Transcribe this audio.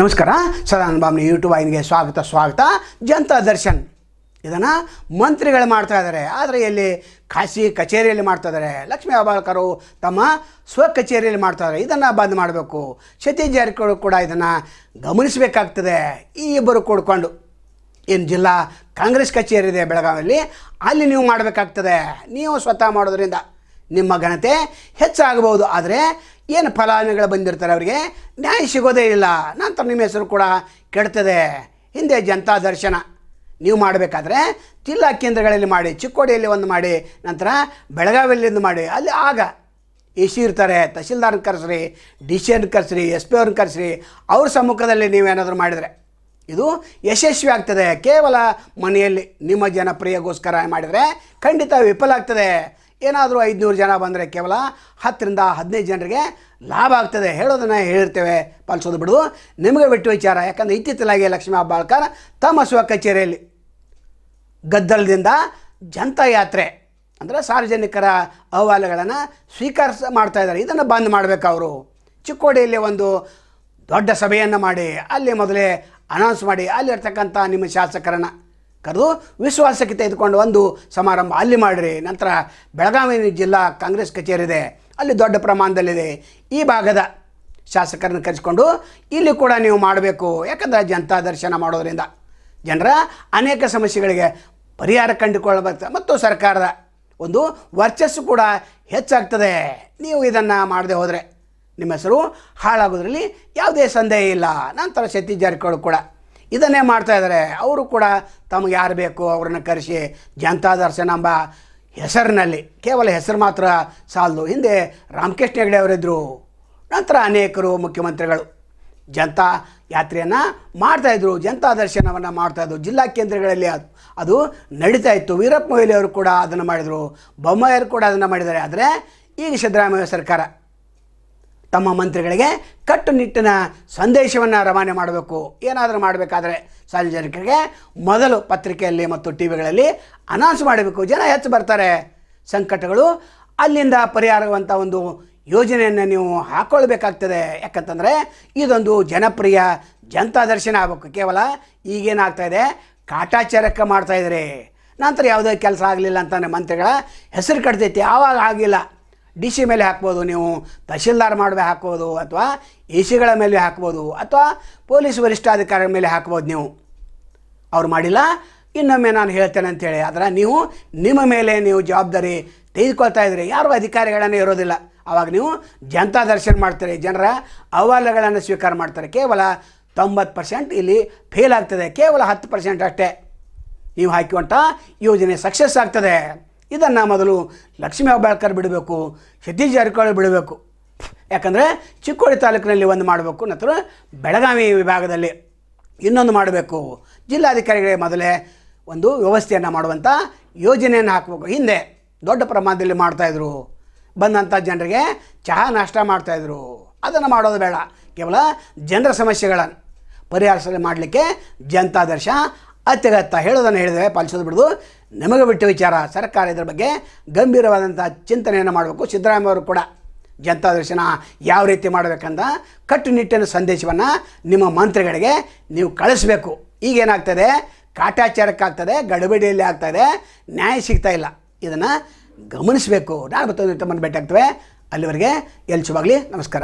ನಮಸ್ಕಾರ. ಸದಾನಂದ ಯೂಟ್ಯೂಬ್ ವಾಹಿನಿಗೆ ಸ್ವಾಗತ ಸ್ವಾಗತ. ಜನತಾ ದರ್ಶನ್. ಇದನ್ನು ಮಂತ್ರಿಗಳು ಮಾಡ್ತಾ ಇದ್ದಾರೆ. ಆದರೆ ಇಲ್ಲಿ ಖಾಸಗಿ ಕಚೇರಿಯಲ್ಲಿ ಮಾಡ್ತಾ ಇದ್ದಾರೆ. ಲಕ್ಷ್ಮೀ ಹೆಬ್ಬಾಳ್ಕರು ತಮ್ಮ ಸ್ವ ಕಚೇರಿಯಲ್ಲಿ ಮಾಡ್ತಾ ಇದ್ದಾರೆ. ಇದನ್ನು ಬಂದ್ ಮಾಡಬೇಕು. ಸತೀಶ್ ಜಾರಕಿಹೊಳಿ ಕೂಡ ಇದನ್ನು ಗಮನಿಸಬೇಕಾಗ್ತದೆ. ಈ ಇಬ್ಬರು ಕೂಡ್ಕೊಂಡು. ಏನು ಜಿಲ್ಲಾ ಕಾಂಗ್ರೆಸ್ ಕಚೇರಿ ಇದೆ ಬೆಳಗಾವಿಯಲ್ಲಿ. ಅಲ್ಲಿ ನೀವು ಮಾಡಬೇಕಾಗ್ತದೆ. ನೀವು ಸ್ವತಃ ಮಾಡೋದ್ರಿಂದ. ನಿಮ್ಮ ಘನತೆ ಹೆಚ್ಚಾಗಬಹುದು. ಆದರೆ ಏನು ಫಲಾನುಭವಿಗಳು ಬಂದಿರ್ತಾರೆ ಅವರಿಗೆ? ನ್ಯಾಯ ಸಿಗೋದೇ ಇಲ್ಲ. ನಂತರ ನಿಮ್ಮ ಹೆಸರು ಕೂಡ ಕೆಡ್ತದೆ. ಹಿಂದೆ ಜನತಾ ದರ್ಶನ. ನೀವು ಮಾಡಬೇಕಾದ್ರೆ ಜಿಲ್ಲಾ ಕೇಂದ್ರಗಳಲ್ಲಿ ಮಾಡಿ, ಚಿಕ್ಕೋಡಿಯಲ್ಲಿ ಒಂದು ಮಾಡಿ, ನಂತರ ಬೆಳಗಾವಿಯಲ್ಲಿ ಒಂದು ಮಾಡಿ. ಅಲ್ಲಿ ಆಗ ಎ ಸಿ ಇರ್ತಾರೆ ತಹಶೀಲ್ದಾರ್ನ ಕರೆಸ್ರಿ, ಡಿ ಸಿ ಅನ್ನು ಕರೆಸ್ರಿ, ಎಸ್ ಪಿ ಅವ್ರನ್ನ ಕರೆಸ್ರಿ, ಅವ್ರ ಸಮ್ಮುಖದಲ್ಲಿ ನೀವೇನಾದರೂ ಮಾಡಿದರೆ ಇದು ಯಶಸ್ವಿ ಆಗ್ತದೆ. ಕೇವಲ ಮನೆಯಲ್ಲಿ ನಿಮ್ಮ ಜನಪ್ರಿಯಗೋಸ್ಕರ ಮಾಡಿದರೆ ಖಂಡಿತ ವಿಫಲ ಆಗ್ತದೆ. ಏನಾದರೂ ಐದುನೂರು ಜನ ಬಂದರೆ ಕೇವಲ ಹತ್ತರಿಂದ ಹದಿನೈದು ಜನರಿಗೆ ಲಾಭ ಆಗ್ತದೆ. ಹೇಳೋದನ್ನು ಹೇಳಿರ್ತೇವೆ ಪಾಲಿಸೋದು ಬಿಡು. ನಿಮಗೆ ಬಿಟ್ಟು ವಿಚಾರ. ಯಾಕಂದರೆ ಇತ್ತಿತ್ತಲಾಗಿ ಲಕ್ಷ್ಮೀ ಹೆಬ್ಬಾಳ್ಕರ್ ತಮ್ಮ ಸ್ವ ಕಚೇರಿಯಲ್ಲಿ ಗದ್ದಲದಿಂದ ಜನತಾ ಯಾತ್ರೆ ಅಂದರೆ ಸಾರ್ವಜನಿಕರ ಅಹವಾಲುಗಳನ್ನು ಸ್ವೀಕರಿಸ ಮಾಡ್ತಾ ಇದ್ದಾರೆ. ಇದನ್ನು ಬಂದ್ ಮಾಡಬೇಕು ಅವರು. ಚಿಕ್ಕೋಡಿಯಲ್ಲಿ ಒಂದು ದೊಡ್ಡ ಸಭೆಯನ್ನು ಮಾಡಿ, ಅಲ್ಲಿ ಮೊದಲೇ ಅನೌನ್ಸ್ ಮಾಡಿ, ಅಲ್ಲಿರ್ತಕ್ಕಂಥ ನಿಮ್ಮ ಶಾಸಕರನ್ನು ಕರೆದು ವಿಶ್ವಾಸಕ್ಕೆ ತೆಗೆದುಕೊಂಡು ಒಂದು ಸಮಾರಂಭ ಅಲ್ಲಿ ಮಾಡಿರಿ. ನಂತರ ಬೆಳಗಾವಿ ಜಿಲ್ಲಾ ಕಾಂಗ್ರೆಸ್ ಕಚೇರಿ ಇದೆ ಅಲ್ಲಿ ದೊಡ್ಡ ಪ್ರಮಾಣದಲ್ಲಿದೆ. ಈ ಭಾಗದ ಶಾಸಕರನ್ನು ಕರೆಸಿಕೊಂಡು ಇಲ್ಲಿ ಕೂಡ ನೀವು ಮಾಡಬೇಕು. ಯಾಕಂದರೆ ಜನತಾ ದರ್ಶನ ಮಾಡೋದರಿಂದ ಜನರ ಅನೇಕ ಸಮಸ್ಯೆಗಳಿಗೆ ಪರಿಹಾರ ಕಂಡುಕೊಳ್ಳಬೇಕು ಮತ್ತು ಸರ್ಕಾರದ ಒಂದು ವರ್ಚಸ್ಸು ಕೂಡ ಹೆಚ್ಚಾಗ್ತದೆ. ನೀವು ಇದನ್ನು ಮಾಡದೆ ಹೋದರೆ ನಿಮ್ಮ ಹೆಸರು ಹಾಳಾಗೋದ್ರಲ್ಲಿ ಯಾವುದೇ ಸಂದೇಹ ಇಲ್ಲ. ನಂತರ ಸತೀಶ್ ಜಾರಕಿಹೊಳಿ ಕೂಡ ಇದನ್ನೇ ಮಾಡ್ತಾ ಇದ್ದಾರೆ. ಅವರು ಕೂಡ ತಮಗೆ ಯಾರು ಬೇಕು ಅವ್ರನ್ನ ಕರೆಸಿ ಜನತಾ ದರ್ಶನ ಎಂಬ ಹೆಸರಿನಲ್ಲಿ, ಕೇವಲ ಹೆಸರು ಮಾತ್ರ ಸಾಲದು. ಹಿಂದೆ ರಾಮಕೃಷ್ಣ ಹೆಗಡೆ ಅವರಿದ್ದರು ನಂತರ ಅನೇಕರು ಮುಖ್ಯಮಂತ್ರಿಗಳು ಜನತಾ ಯಾತ್ರೆಯನ್ನು ಮಾಡ್ತಾಯಿದ್ರು ಜನತಾ ದರ್ಶನವನ್ನು ಮಾಡ್ತಾಯಿದ್ರು ಜಿಲ್ಲಾ ಕೇಂದ್ರಗಳಲ್ಲಿ ಅದು ಅದು ನಡೀತಾ ಇತ್ತು. ವೀರಪ್ಪ ಮೊಯ್ಲಿ ಅವರು ಕೂಡ ಅದನ್ನು ಮಾಡಿದರು. ಬೊಮ್ಮಾಯರು ಕೂಡ ಅದನ್ನು ಮಾಡಿದ್ದಾರೆ. ಆದರೆ ಈಗ ಸಿದ್ದರಾಮಯ್ಯ ಸರ್ಕಾರ ತಮ್ಮ ಮಂತ್ರಿಗಳಿಗೆ ಕಟ್ಟುನಿಟ್ಟಿನ ಸಂದೇಶವನ್ನು ರವಾನೆ ಮಾಡಬೇಕು. ಏನಾದರೂ ಮಾಡಬೇಕಾದ್ರೆ ಸಾರ್ವಜನಿಕರಿಗೆ ಮೊದಲು ಪತ್ರಿಕೆಯಲ್ಲಿ ಮತ್ತು ಟಿ ವಿಗಳಲ್ಲಿ ಅನೌನ್ಸ್ ಮಾಡಬೇಕು. ಜನ ಹೆಚ್ಚು ಬರ್ತಾರೆ. ಸಂಕಟಗಳು ಅಲ್ಲಿಂದ ಪರಿಹಾರವಂಥ ಒಂದು ಯೋಜನೆಯನ್ನು ನೀವು ಹಾಕ್ಕೊಳ್ಬೇಕಾಗ್ತದೆ ಯಾಕಂತಂದರೆ ಇದೊಂದು ಜನಪ್ರಿಯ ಜನತಾ ದರ್ಶನ ಆಗಬೇಕು. ಕೇವಲ ಈಗೇನಾಗ್ತಾ ಇದೆ? ಕಾಟಾಚಾರಕ್ಕೆ ಮಾಡ್ತಾ ಇದ್ದಾರೆ ನಂತರ ಯಾವುದೇ ಕೆಲಸ ಆಗಲಿಲ್ಲ ಅಂತಂದರೆ ಮಂತ್ರಿಗಳ ಹೆಸರು ಕಟ್ತೈತಿ. ಆವಾಗ ಆಗಿಲ್ಲ. ಡಿ ಸಿ ಮೇಲೆ ಹಾಕ್ಬೋದು, ನೀವು ತಹಶೀಲ್ದಾರ್ ಮಾಡುವೆ ಹಾಕ್ಬೋದು, ಅಥವಾ ಎ ಸಿಗಳ ಮೇಲೆ ಹಾಕ್ಬೋದು, ಅಥವಾ ಪೊಲೀಸ್ ವರಿಷ್ಠಾಧಿಕಾರಿಗಳ ಮೇಲೆ ಹಾಕ್ಬೋದು ನೀವು. ಅವ್ರು ಮಾಡಿಲ್ಲ, ಇನ್ನೊಮ್ಮೆ ನಾನು ಹೇಳ್ತೇನೆ ಅಂತೇಳಿ. ಆದರೆ ನೀವು ನಿಮ್ಮ ಮೇಲೆ ನೀವು ಜವಾಬ್ದಾರಿ ತೆಗೆದುಕೊಳ್ತಾ ಇದ್ರಿ ಯಾರು ಅಧಿಕಾರಿಗಳನ್ನೇ ಇರೋದಿಲ್ಲ. ಆವಾಗ ನೀವು ಜನತಾ ದರ್ಶನ ಮಾಡ್ತಾರೆ. ಜನರ ಅಹವಾಲುಗಳನ್ನು ಸ್ವೀಕಾರ ಮಾಡ್ತಾರೆ. ಕೇವಲ ತೊಂಬತ್ತು ಪರ್ಸೆಂಟ್ ಇಲ್ಲಿ ಫೇಲ್ ಆಗ್ತದೆ. ಕೇವಲ ಹತ್ತು ಪರ್ಸೆಂಟ್ ಅಷ್ಟೇ. ನೀವು ಹಾಕಿಕೊಂಡ ಯೋಜನೆ ಸಕ್ಸಸ್ ಆಗ್ತದೆ. ಇದನ್ನು ಮೊದಲು ಲಕ್ಷ್ಮೀ ಹೆಬ್ಬಾಳ್ಕರ್ ಬಿಡಬೇಕು, ಸತೀಶ್ ಜಾರಕಿಹೊಳಿ ಬಿಡಬೇಕು. ಯಾಕಂದರೆ ಚಿಕ್ಕೋಡಿ ತಾಲೂಕಿನಲ್ಲಿ ಒಂದು ಮಾಡಬೇಕು, ನಂತರ ಬೆಳಗಾವಿ ವಿಭಾಗದಲ್ಲಿ ಇನ್ನೊಂದು ಮಾಡಬೇಕು. ಜಿಲ್ಲಾಧಿಕಾರಿಗಳಿಗೆ ಮೊದಲೇ ಒಂದು ವ್ಯವಸ್ಥೆಯನ್ನು ಮಾಡುವಂಥ ಯೋಜನೆಯನ್ನು ಹಾಕಬೇಕು. ಹಿಂದೆ ದೊಡ್ಡ ಪ್ರಮಾಣದಲ್ಲಿ ಮಾಡ್ತಾಯಿದ್ರು ಬಂದಂಥ ಜನರಿಗೆ ಚಹಾ ನಾಷ್ಟ ಮಾಡ್ತಾಯಿದ್ರು ಅದನ್ನು ಮಾಡೋದು ಬೇಡ. ಕೇವಲ ಜನರ ಸಮಸ್ಯೆಗಳನ್ನು ಪರಿಹಾರ ಮಾಡಲಿಕ್ಕೆ ಜನತಾ ದರ್ಶನ ಅತ್ಯಗತ್ಯ ಹೇಳೋದನ್ನು ಹೇಳಿದರೆ ಪಾಲಿಸೋದು ಬಿಡೋದು ನಮಗೆ ಬಿಟ್ಟ ವಿಚಾರ. ಸರ್ಕಾರ ಇದರ ಬಗ್ಗೆ ಗಂಭೀರವಾದಂಥ ಚಿಂತನೆಯನ್ನು ಮಾಡಬೇಕು. ಸಿದ್ದರಾಮಯ್ಯ ಅವರು ಕೂಡ ಜನತಾ ದರ್ಶನ ಯಾವ ರೀತಿ ಮಾಡಬೇಕಂತ ಕಟ್ಟುನಿಟ್ಟಿನ ಸಂದೇಶವನ್ನು ನಿಮ್ಮ ಮಂತ್ರಿಗಳಿಗೆ ನೀವು ಕಳಿಸ್ಬೇಕು. ಈಗೇನಾಗ್ತದೆ ಕಾಟಾಚಾರಕ್ಕಾಗ್ತದೆ ಗಡಿಬಿಡಿಯಲ್ಲಿ ಆಗ್ತದೆ, ನ್ಯಾಯ ಸಿಗ್ತಾ ಇಲ್ಲ. ಇದನ್ನು ಗಮನಿಸಬೇಕು. ನಾನು ಮತ್ತೊಂದು ಭೇಟಿ ಆಗ್ತವೆ. ಅಲ್ಲಿವರೆಗೆ ಎಲ್ಲಿ ಶುಭಾಗಲಿ. ನಮಸ್ಕಾರ.